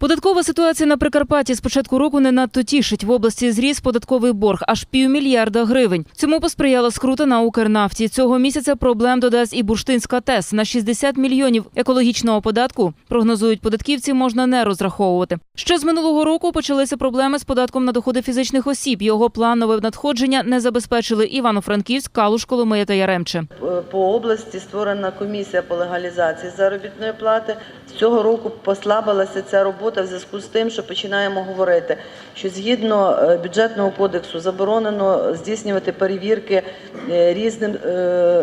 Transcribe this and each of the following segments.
Податкова ситуація на Прикарпатті з початку року не надто тішить. В області зріс податковий борг аж півмільярда гривень. Цьому посприяла скрута на Укрнафті. Цього місяця проблем додасть і Бурштинська ТЕС. На 60 мільйонів екологічного податку, прогнозують податківці, можна не розраховувати. Ще з минулого року почалися проблеми з податком на доходи фізичних осіб. Його планове надходження не забезпечили Івано-Франківськ, Калуш, Коломия та Яремче. По області створена комісія по легалізації заробітної плати. З цього року послабилася ця робота в зв'язку з тим, що починаємо говорити, що згідно е, бюджетного кодексу заборонено здійснювати перевірки е, різним е,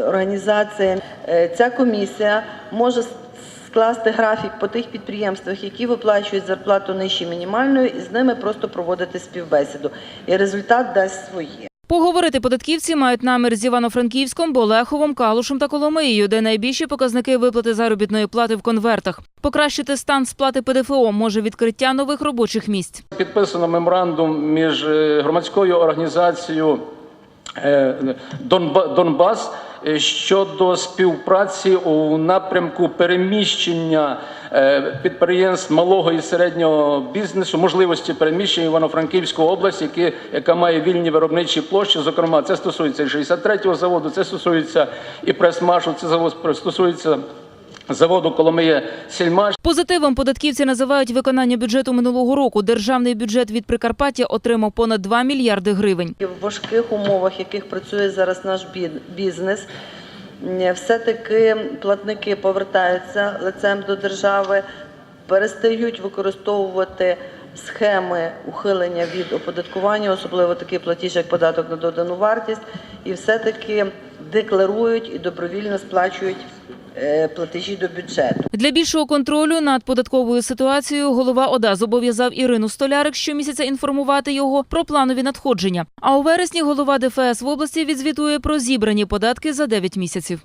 організаціям. Е, Ця комісія може скласти графік по тих підприємствах, які виплачують зарплату нижче мінімальної, і з ними просто проводити співбесіду. І результат дасть свої. Поговорити податківці мають намір з Івано-Франківськом, Болеховом, Калушем та Коломиєю, де найбільші показники виплати заробітної плати в конвертах. Покращити стан сплати ПДФО може відкриття нових робочих місць. Підписано меморандум між е, громадською організацією Донбас е, щодо співпраці у напрямку переміщення е, підприємств малого і середнього бізнесу, можливості переміщення Івано-Франківської області, які, яка має вільні виробничі площі. Зокрема, це стосується і 63-го заводу, це стосується і прес-маршу. це стосується заводу Коломиє Сільмаш. Позитивом податківці називають виконання бюджету минулого року. Державний бюджет від Прикарпаття отримав понад 2 мільярди гривень. І В важких умовах, в яких працює зараз наш бізнес, все-таки платники повертаються лицем до держави, перестають використовувати схеми ухилення від оподаткування, особливо такий платіж, як податок на додану вартість, і все-таки декларують і добровільно сплачують е, платежі до бюджету. Для більшого контролю над податковою ситуацією голова ОДА зобов'язав Ірину Столярик щомісяця інформувати його про планові надходження. А у вересні голова ДФС в області відзвітує про зібрані податки за 9 місяців.